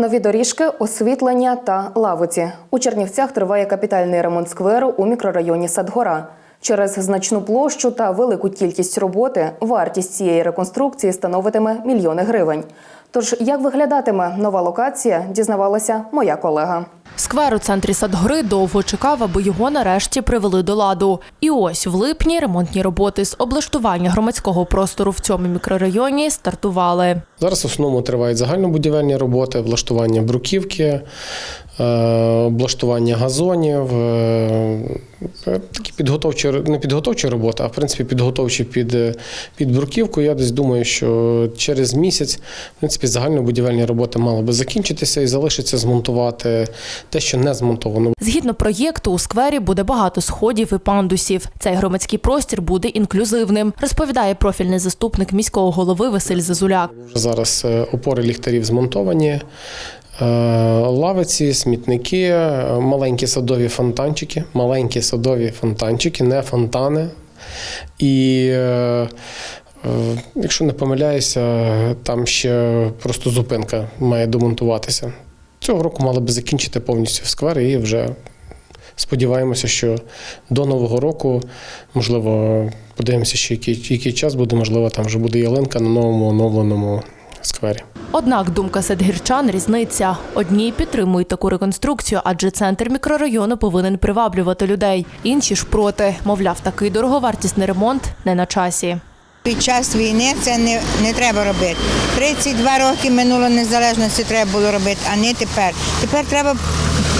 Нові доріжки, освітлення та лавиці. У Чернівцях триває капітальний ремонт скверу у мікрорайоні Садгора. Через значну площу та велику кількість роботи вартість цієї реконструкції становитиме мільйони гривень. Тож, як виглядатиме нова локація, дізнавалася моя колега. Сквер у центрі Садгори довго чекав, аби його нарешті привели до ладу. І ось в липні ремонтні роботи з облаштування громадського простору в цьому мікрорайоні стартували. Зараз в основному тривають загальнобудівельні роботи, влаштування бруківки, облаштування газонів, е, такі підготовчі не підготовчі роботи, а в принципі підготовчі під, е, під бруківку. Я десь думаю, що через місяць в принципі загальнобудівельні роботи мали би закінчитися і залишиться змонтувати те, що не змонтовано. Згідно проєкту, у сквері буде багато сходів і пандусів. Цей громадський простір буде інклюзивним, розповідає профільний заступник міського голови Василь Зазуляк. Зараз е, опори ліхтарів змонтовані. Е, Лавиці, смітники, е, маленькі садові фонтанчики, маленькі садові фонтанчики, не фонтани. І е, якщо не помиляюся, там ще просто зупинка має домонтуватися. Цього року мали би закінчити повністю в сквер і вже сподіваємося, що до Нового року, можливо, подивимося, ще який, який час буде, можливо, там вже буде ялинка на новому оновленому сквері. Однак думка садгірчан різниця. Одні підтримують таку реконструкцію, адже центр мікрорайону повинен приваблювати людей. Інші ж проти. Мовляв, такий дороговартісний ремонт не на часі. Під час війни це не, не треба робити. 32 роки минуло незалежності треба було робити, а не тепер. Тепер треба,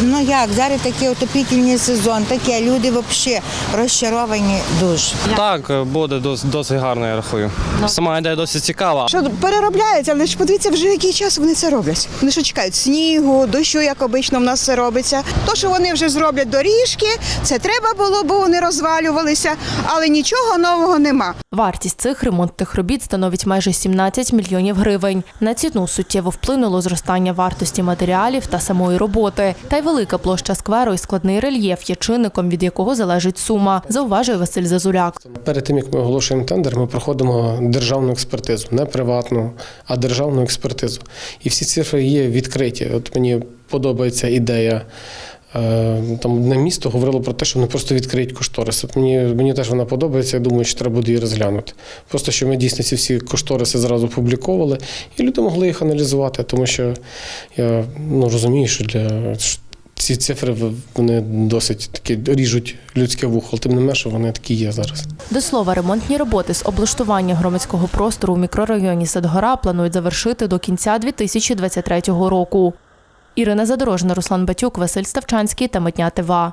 ну як, зараз такий отопітельний сезон, таке, люди взагалі розчаровані дуже. Так, буде досить, досить гарно, я рахую. Сама ідея досить цікава. Що переробляють, але ж подивіться, вже який час вони це роблять. Вони що чекають снігу, дощу, як обично в нас це робиться. То, що вони вже зроблять доріжки, це треба було, бо вони розвалювалися, але нічого нового нема. Вартість цих ремонтних робіт становить майже 17 мільйонів гривень. На ціну суттєво вплинуло зростання вартості матеріалів та самої роботи. Та й велика площа скверу і складний рельєф є чинником, від якого залежить сума, зауважує Василь Зазуляк. Перед тим як ми оголошуємо тендер, ми проходимо державну експертизу, не приватну, а державну експертизу. І всі цифри є відкриті. От мені подобається ідея. Е, Там одне місто говорило про те, що вони просто відкриють кошторис. От мені, мені теж вона подобається, я думаю, що треба буде її розглянути. Просто щоб ми дійсно ці всі кошториси зразу публіковували, і люди могли їх аналізувати, тому що я ну, розумію, що для ці цифри вони досить такі ріжуть людське вухо, тим не менше вони такі є зараз. До слова, ремонтні роботи з облаштування громадського простору у мікрорайоні Садгора планують завершити до кінця 2023 року. Ірина Задорожна, Руслан Батюк, Василь Ставчанський та Митня ТВА.